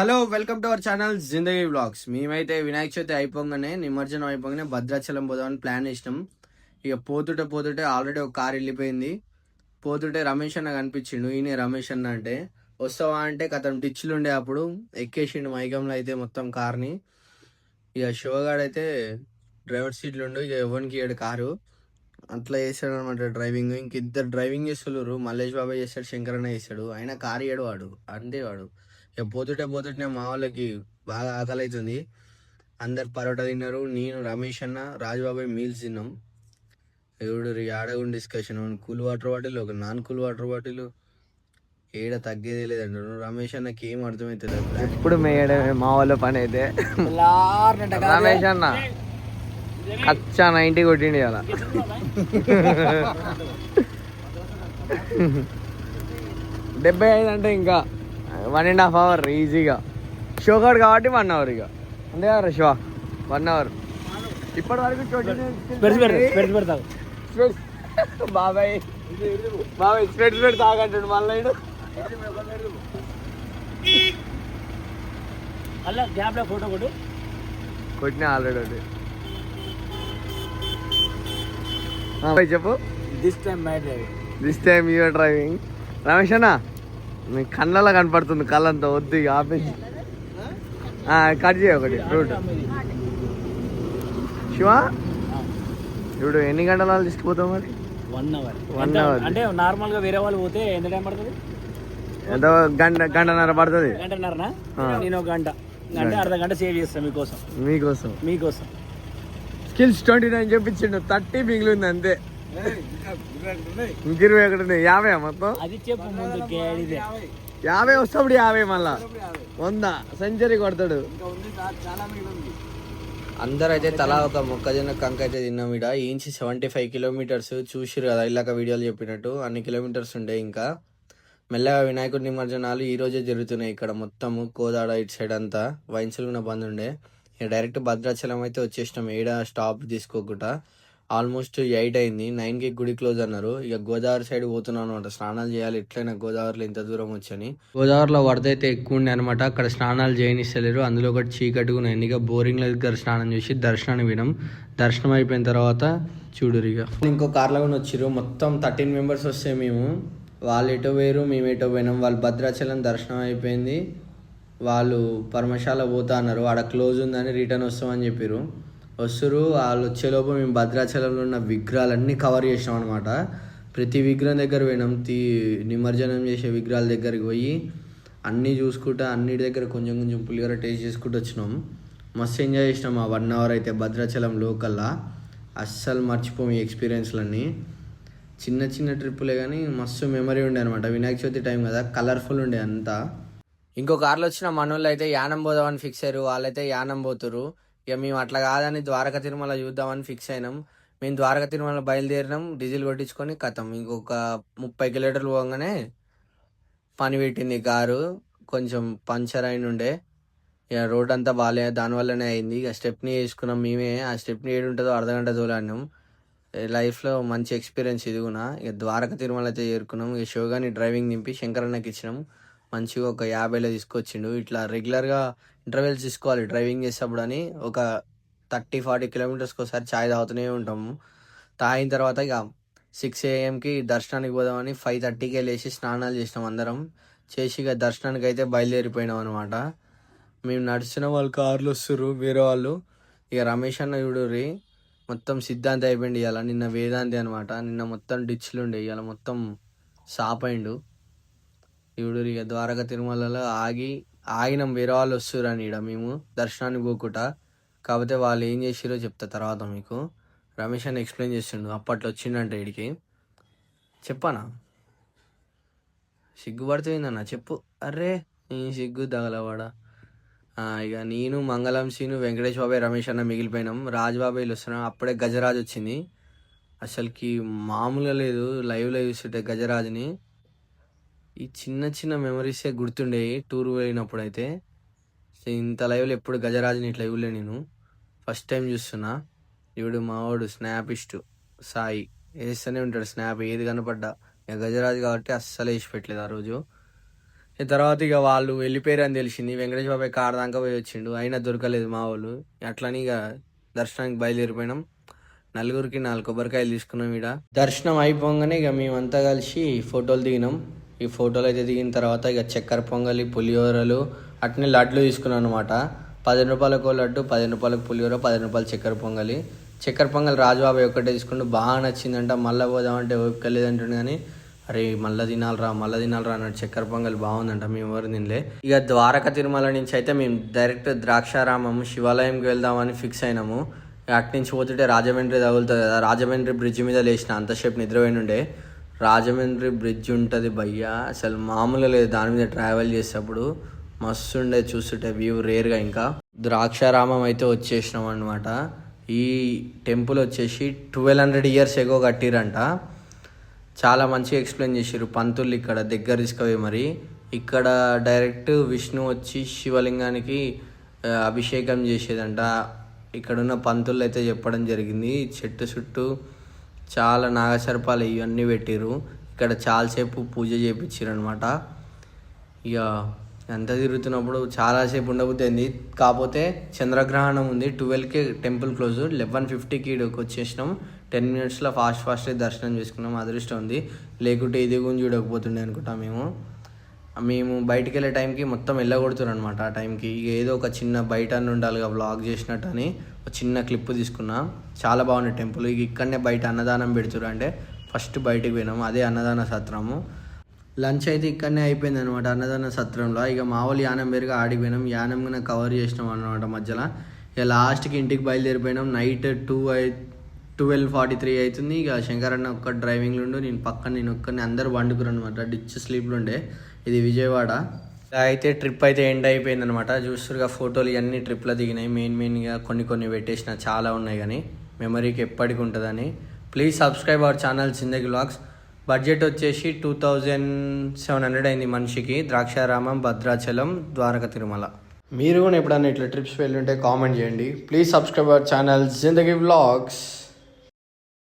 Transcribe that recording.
Hello welcome to our channel Zindagi blogs మేమైతే వినాయక చవితి అయిపోగానే నిమజ్జనం అయిపోగానే భద్రాచలం పోదామని ప్లాన్ చేసినాం. ఇక పోతుంటే పోతుంటే ఆల్రెడీ ఒక కార్ వెళ్ళిపోయింది. పోతుంటే రమేష్ అన్న కనిపించిండు. ఈయన రమేష్ అన్న అంటే వస్తావా? అంటే కథం టిచ్లు ఉండే అప్పుడు ఎక్కేసిండు మైకంలో అయితే మొత్తం కార్ని. ఇక శివగాడు అయితే డ్రైవర్ సీట్లు ఉండు ఇక ఎవరికి ఏడు కారు. అట్లా చేశాడు అనమాట డ్రైవింగ్. ఇంక ఇద్దరు డ్రైవింగ్ చేస్తున్నారు. మల్లేష్ బాబాయ్ చేస్తాడు శంకరన్న చేశాడు ఆయన కారు ఏడు వాడు అంతే వాడు. ఇక పోతుంటే పోతుంటే మా వాళ్ళకి బాగా ఆకలి అవుతుంది అందరు పరోటా తిన్నారు. నేను రమేష్ అన్న రాజుబాబాయ్ మీల్స్ తిన్నాం. ఎవడు ఆడగుండి డిస్కషన్ కూల్ వాటర్ బాటిల్ ఒక నాన్ కూల్ వాటర్ బాటిల్. ఏడ తగ్గేదే లేదంటారు రమేష్ అన్నకి ఏం అర్థమవుతుంది ఇప్పుడు మేయడమే మా వాళ్ళ పని అయితే రమేష్ అన్న కచ్చా నైంటీ కొట్టిండి అలా డెబ్బై ఐదు అంటే ఇంకా వన్ అండ్ హాఫ్ అవర్ ఈజీగా షో కార్డ్ కాబట్టి వన్ అవర్ ఇక. అంతే కదా షో వన్ అవర్ ఇప్పటి వరకు బాబాయ్. బాబాయ్ స్పెట్స్ పెట్టి తాగంటాడు మళ్ళీ. అలా గ్యాప్లో ఫోటో కొట్టు. కొట్టిన ఆల్రెడీ ఒకటి. చెప్పు. This time my driving this time you're driving Ramesh అన్న? మీ కళ్ళలో కనపడుతుంది కళ్ళంతా వద్దు ఆపేసి కట్ చేయ ఒకటి రూట్ శివ? ఇప్పుడు ఎన్ని గంటల తీసుకుపోతావు మరి? One hour One hour. అంటే నార్మల్గా వేరే వాళ్ళు పోతే ఎంత టైం పడుతుంది? ఎంత గంట గంటన్నర పడుతుంది? గంటన్నరనా. నేను ఒక గంట. గంట. అర్ధ గంట సేవ్ చేస్తాను మీకోసం. మీకోసం. మీకోసం. స్కిల్స్ ట్వంటీ నైన్ చెప్పించిండు థర్టీ మిగిలింది అంతే. ఇంక ఇరవై ఒకటి ఉన్నాయి. యాభై మొత్తం? అది చెప్పు ముందు యాభై వస్తాడు యాభై మళ్ళా? వంద. సెంచరీ కొడతాడు. అందరూ అయితే తలా ఒక మొక్కజొన్న కంక అయితే తిన్నాం ఇడ. ఇంచి సెవెంటీ ఫైవ్ కిలోమీటర్స్ చూసిరు కదా ఇలాక వీడియోలు చెప్పినట్టు. అన్ని కిలోమీటర్స్ ఉండే ఇంకా. మెల్లగా వినాయకుడి నిమజ్జనాలు ఈ రోజే జరుగుతున్నాయి ఇక్కడ మొత్తం. కోదాడ ఇటు సైడ్ అంతా. వైన్సులున్న బంద్ ఉండే. డైరెక్ట్ భద్రాచలం అయితే వచ్చేసినాం. ఏడ స్టాప్ తీసుకోకుండా ఆల్మోస్ట్ ఎయిట్ అయింది. నైన్కి గుడి క్లోజ్ అన్నారు. ఇక గోదావరి సైడ్ పోతున్నాను అనమాట. స్నానాలు చేయాలి. ఎట్లయినా గోదావరిలో ఇంత దూరం వచ్చని. గోదావరిలో వరద అయితే ఎక్కువ ఉండే అనమాట. అక్కడ స్నానాలు చేయనిస్తలేరు. అందులో ఒకటి చీకటిగా ఉన్నాయి. ఇక బోరింగ్ల దగ్గర స్నానం చేసి దర్శనాన్ని వినం దర్శనం అయిపోయిన తర్వాత చూడురు ఇక. ఇంకో కార్లో కూడా వచ్చిర్రు. మొత్తం థర్టీన్ మెంబర్స్ వస్తే మేము. వాళ్ళు ఎటో వేరు మేము ఎటో పోయినాం. వాళ్ళు భద్రాచలం దర్శనం అయిపోయింది. వాళ్ళు పరమశాల పోతా అన్నారు. ఆడ క్లోజ్ ఉందని రిటర్న్ వస్తామని చెప్పారు వస్తురు వాళ్ళు వచ్చేలోపు మేము భద్రాచలంలో ఉన్న విగ్రహాలన్నీ కవర్ చేసినాం అనమాట ప్రతి విగ్రహం దగ్గర పోయినాం. తీ నిమజ్జనం చేసే విగ్రహాల దగ్గరికి పోయి అన్నీ చూసుకుంటా అన్నిటి దగ్గర కొంచెం కొంచెం పులిహోర టేస్ట్ చేసుకుంటూ వచ్చినాం. మస్తు ఎంజాయ్ చేసినాం. ఆ వన్ అవర్ అయితే భద్రాచలం లోకల్లా అస్సలు మర్చిపోము ఈ ఎక్స్పీరియన్స్లన్నీ చిన్న చిన్న ట్రిప్పులే కానీ మస్తు మెమరీ ఉండే అనమాట వినాయక చవితి టైం కదా కలర్ఫుల్ ఉండే అంతా. ఇంకో కార్లో వచ్చిన మనోళ్ళు అయితే యానం పోదామని ఫిక్స్ అయ్యారు. వాళ్ళైతే యానం పోతురు ఇక మేము అట్లా కాదని ద్వారక తిరుమల చూద్దామని ఫిక్స్ అయినాం. మేము ద్వారక తిరుమల బయలుదేరినాం డీజిల్ కొట్టించుకొని కథం. ఇంకొక ముప్పై కిలోమీటర్లు పోగానే పని పెట్టింది కారు. కొంచెం పంచర్ అయిన ఉండే ఇక రోడ్ అంతా బాగాలే దానివల్లనే అయింది. ఇక స్టెప్ని వేసుకున్నాం మేమే. ఆ స్టెప్ని ఏడు ఉంటుందో అర్ధగంట తోలాడినాం. లైఫ్లో మంచి ఎక్స్పీరియన్స్ ఇది కూడా ఇక ద్వారక తిరుమల అయితే చేరుకున్నాం. ఇక షోగాని డ్రైవింగ్ నింపి శంకరన్నకి ఇచ్చినాం. మంచిగా ఒక యాభైలో తీసుకొచ్చిండు. ఇట్లా రెగ్యులర్గా ఇంటర్వెల్స్ తీసుకోవాలి. డ్రైవింగ్ చేసేటప్పుడు అని ఒక థర్టీ ఫార్టీ కిలోమీటర్స్కి ఒకసారి ఛాయ్ తాగుతూనే ఉంటాము. తాగిన తర్వాత ఇక సిక్స్ ఏఎంకి దర్శనానికి పోదామని ఫైవ్ థర్టీకి వెళ్ళేసి స్నానాలు చేసినాం అందరం. చేసి ఇక దర్శనానికి అయితే బయలుదేరిపోయినాం అనమాట మేము నడిచిన వాళ్ళు కార్లు వస్తుర్రు వేరే వాళ్ళు. ఇక రమేష్ అన్న చూడుర్రి మొత్తం సిద్ధాంతి అయిపోయింది ఇవాళ నిన్న వేదాంతి అనమాట నిన్న మొత్తం డిచ్లు ఉండే ఇవాళ మొత్తం సాప్ అయిండు. ఇప్పుడు ఇక ద్వారక తిరుమలలో ఆగి ఆగినాం వేరే వాళ్ళు వస్తురని ఇడ మేము దర్శనానికి పోకుండా కాకపోతే వాళ్ళు ఏం చేసిరో చెప్తా తర్వాత మీకు. రమేష్ అని ఎక్స్ప్లెయిన్ చేస్తుండు. అప్పట్లో వచ్చిండంట ఇడికి చెప్పానా? సిగ్గుపడుతుందన్న చెప్పు. అర్రే నీ సిగ్గు తగలవాడా? ఇక నేను మంగళం సీను వెంకటేష్ బాబాయ్ రమేష్ అన్న మిగిలిపోయినాం. రాజబాబాయ్లు వస్తున్నాం అప్పుడే గజరాజ్ వచ్చింది. అసలుకి మామూలుగా లేదు. లైవ్లో చూస్తుంటే గజరాజ్ని. ఈ చిన్న చిన్న మెమరీసే గుర్తుండేవి. టూర్ వెళ్ళినప్పుడు అయితే ఇంత లైవ్లో ఎప్పుడు గజరాజుని ఇట్లా ఇవ్వలే నేను. ఫస్ట్ టైం చూస్తున్నా. ఇవిడు మావాడు స్నాప్ ఇష్టు సాయి. వేస్తూనే ఉంటాడు స్నాప్ ఏది కనపడ్డా? ఇక గజరాజు కాబట్టి అస్సలు వేసి పెట్టలేదు ఆ రోజు. తర్వాత ఇక వాళ్ళు వెళ్ళిపోయారు అని తెలిసింది. వెంకటేష్ బాబాయ్ కార్ దాకా పోయి వచ్చిండు. అయినా దొరకలేదు మా వాళ్ళు అట్లని ఇక దర్శనానికి బయలుదేరిపోయినాం. నలుగురికి నాలుగు కొబ్బరికాయలు తీసుకున్నాం ఇక దర్శనం అయిపోగానే ఇక మేమంతా కలిసి ఫోటోలు దిగినాం. ఈ ఫోటోలు అయితే దిగిన తర్వాత ఇక చక్కెర పొంగలి పులిహోరలు అట్నే లడ్లు తీసుకున్నాం అనమాట పది రూపాయలకు లడ్డు పది రూపాయలకు పులిహోర పది రూపాయలు చక్కెర పొంగలి. చక్కెర పొంగల్ రాజుబాబాయ్ ఒక్కటే తీసుకుంటూ బాగా నచ్చిందంట. మళ్ళీ పోదామంటే ఓపిక లేదంటుండు కానీ అరే మళ్ళీ తినాలరా మళ్ళీ తినాలరా అన్నట్టు చక్కెర పొంగల్ బాగుందంట మేము ఎవరు తినలే. ఇక ద్వారక తిరుమల నుంచి అయితే మేము డైరెక్ట్ ద్రాక్షారామం శివాలయంకి వెళ్దామని ఫిక్స్ అయినాము. ఇక అటు నుంచి పోతుంటే రాజమండ్రి తగులుతుంది కదా రాజమండ్రి బ్రిడ్జ్ మీద లేచిన అంతసేపు నిద్రపోయిన ఉండే రాజమండ్రి బ్రిడ్జ్ ఉంటుంది భయ్యా. అసలు మామూలు లేదు. దాని మీద ట్రావెల్ చేసేటప్పుడు మస్తు ఉండే చూస్తుంటే వ్యూ రేర్గా ఇంకా. ద్రాక్షారామం అయితే వచ్చేసినాం అనమాట ఈ టెంపుల్ వచ్చేసి ట్వెల్వ్ హండ్రెడ్ ఇయర్స్ ఎగో కట్టిరంట. చాలా మంచిగా ఎక్స్ప్లెయిన్ చేసారు పంతులు ఇక్కడ దగ్గర తీసుకుపోయి మరి. ఇక్కడ డైరెక్ట్ విష్ణు వచ్చి శివలింగానికి అభిషేకం చేసేదంట. ఇక్కడున్న పంతులు అయితే చెప్పడం జరిగింది. చెట్టు చుట్టూ చాలా నాగసర్పాలు ఇవన్నీ పెట్టిరు ఇక్కడ చాలాసేపు పూజ చేయించారు అనమాట ఇక ఎంత తిరుగుతున్నప్పుడు చాలాసేపు ఉండబోతుంది కాకపోతే చంద్రగ్రహణం ఉంది. ట్వెల్వ్కి టెంపుల్ క్లోజ్. లెవెన్ ఫిఫ్టీకి ఇక్కడికి వచ్చేసినాం. టెన్ మినిట్స్లో ఫాస్ట్ ఫాస్ట్ దర్శనం చేసుకున్నాం. అదృష్టం ఉంది. లేకుంటే ఇది గురించి చూడకపోతుండే అనుకుంటాం మేము. మేము బయటికి వెళ్ళే టైంకి మొత్తం వెళ్ళగొడుతున్నారు అనమాట ఆ టైంకి ఇక ఏదో ఒక చిన్న బయట అని ఉండాలిగా బ్లాగ్ చేసినట్టు అని ఒక చిన్న క్లిప్ తీసుకున్నా. చాలా బాగుంది టెంపుల్. ఇక ఇక్కడనే బయట అన్నదానం పెడుతురు అంటే ఫస్ట్ బయటికి పోయినాము అదే అన్నదాన సత్రము. లంచ్ అయితే ఇక్కడనే అయిపోయింది అనమాట అన్నదాన సత్రంలో. ఇక మామూలు యానం పేరుగా ఆడిపోయినాం. యానం కవర్ చేసినాం అనమాట మధ్యలో. ఇక లాస్ట్కి ఇంటికి బయలుదేరిపోయినాం. నైట్ టూ అయి ట్వెల్వ్ ఫార్టీ త్రీ అవుతుంది. ఇక శంకర్ అన్న ఒక్క డ్రైవింగ్లో ఉండు నేను పక్కన నేను ఒక్కరిని అందరు వండుకురు అనమాట డిచ్ స్లీప్లో ఉండే. ఇది విజయవాడ. ఇలా అయితే ట్రిప్ అయితే ఎండ్ అయిపోయింది అనమాట చూస్తురుగా ఫోటోలు ఇవన్నీ ట్రిప్లో దిగినాయి. మెయిన్ మెయిన్గా కొన్ని కొన్ని పెట్టేసిన చాలా ఉన్నాయి కానీ మెమరీకి ఎప్పటికి ఉంటుందని. Please subscribe our channel Zindagi vlogs. Budget వచ్చేసి టూ థౌజండ్ సెవెన్ హండ్రెడ్ అయింది మనిషికి. ద్రాక్షారామం భద్రాచలం ద్వారక తిరుమల. మీరు కూడా ఎప్పుడన్నా ఇట్లా ట్రిప్స్ వెళ్ళుంటే కామెంట్ చేయండి. Please subscribe our channel Zindagi vlogs.